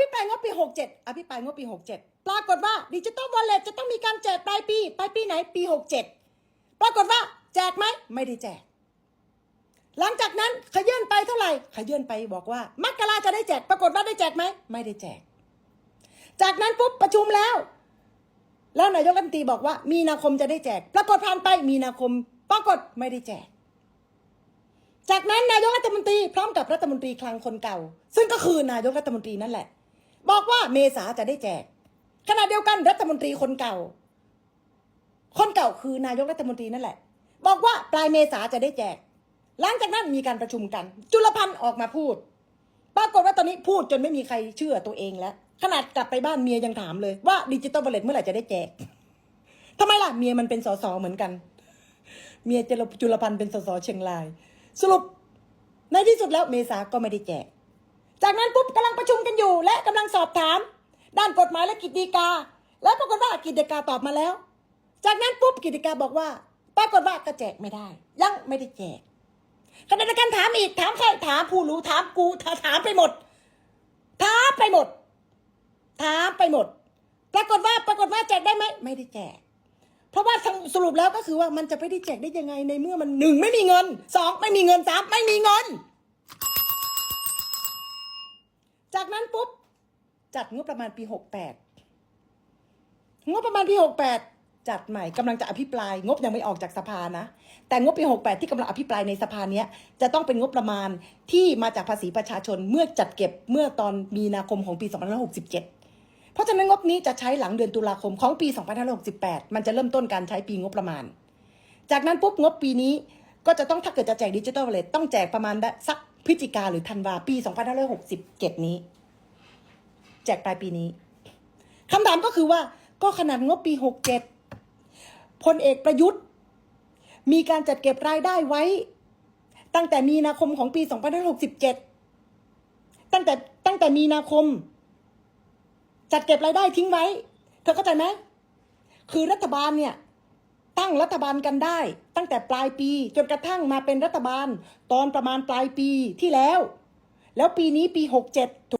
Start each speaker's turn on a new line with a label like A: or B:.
A: ภิปรายงบปี67อภิปรายงบปี 67 ปรากฏว่าดิจิตอลวอลเล็ตจะต้องมีการแจกปลายปีปลายปีไหนปี 67 ปรากฏว่าแจกไหมไม่ได้แจก หลังจากนั้นขยื่นไปเท่าไหร่ขยื่นไปบอกว่ามกราจะได้แจก ปรากฏว่าได้แจกไหมไม่ได้แจก จากนั้นปุ๊บประชุมแล้ว แล้วนายกรัฐมนตรีบอกว่า มีนาคมจะได้แจก ปรากฏผ่านไปมีนาคม ปรากฏไม่ได้แจกจากนั้นนายกรัฐมนตรีพร้อมกับรัฐมนตรีคลังคนเก่า ซึ่งก็คือนายกรัฐมนตรีนั่นแหละ บอกว่าเมษาจะได้แจก ขณะเดียวกันรัฐมนตรีคนเก่า คนเก่าคือนายกรัฐมนตรีนั่นแหละ บอกว่าปลายเมษาจะได้แจก หลังจากนั้นมีการประชุมกัน จุลพันธ์ออกมาพูด ปรากฏว่าตอนนี้พูดจนไม่มีใครเชื่อตัวเองแล้ว ขนาดกลับไปบ้านเมียยังถามเลยว่าดิจิตอลวอลเลตเมื่อไหร่จะได้แจกทำไมล่ะเมียมันเป็นสสเหมือนกัน เมียจุลจุลพันธ์เป็นสสเชียงราย สรุปในที่สุดแล้วเมษาก็ไม่ได้แจก จากนั้นปุ๊บกำลังประชุมกันอยู่ และกำลังสอบถาม ด้านกฎหมายและกิจดีกา แล้วปรากฏว่ากิจดีกาตอบมาแล้ว จากนั้นปุ๊บกิจดีกาบอกว่า ปรากฏว่าก็แจกไม่ได้ ยังไม่ได้แจกขณะเดียวกันถามอีกถามใครถามผู้รู้ถามกูถาถามไปหมด ถามไปหมด ถามไปหมด ปรากฏว่าปรากฏว่าแจกได้ไหมไม่ได้แจก เพราะว่าสรุปแล้วก็คือว่ามันจะไม่ได้แจกได้ยังไงในเมื่อมันหนึ่งไม่มีเงินสองไม่มีเงินสามไม่มีเงิน จากนั้นปุ๊บ จัดงบประมาณปีหกแปดงบประมาณปีหกแปดจัดใหม่กำลังจะอภิปราย งบยังไม่ออกจากสภานะ แต่งบปีหกแปดที่กำลังอภิปรายในสภาเนี้ยจะต้องเป็นงบประมาณที่มาจากภาษีประชาชนเมื่อจัดเก็บเมื่อตอนมีนาคมของปี2567เจ็ดเพราะฉะนั้นงบนี้จะใช้หลังเดือนตุลาคมของปี 2568 มันจะเริ่มต้นการใช้ปีงบประมาณ จากนั้นปุ๊บงบปีนี้ก็จะต้องถ้าเกิดจะแจกดิจิทัลวอลเล็ตต้องแจกประมาณสัก พฤศจิกาหรือธันวาปี 2567 นี้ แจกปลายปีนี้คำถามก็คือว่า ก็ขนาดงบปี 67พลเอกประยุทธ์ มีการจัดเก็บรายได้ไว้ ตั้งแต่มีนาคมของปี 2567 ตั้งแต่ตั้งแต่มีนาคม จัดเก็บรายได้ทิ้งไว้ เธอเข้าใจไหมคือรัฐบาลเนี่ย ตั้งรัฐบาลกันได้ ตั้งแต่ปลายปี จนกระทั่งมาเป็นรัฐบาล ตอนประมาณปลายปีที่แล้ว แล้วปีนี้ปี 67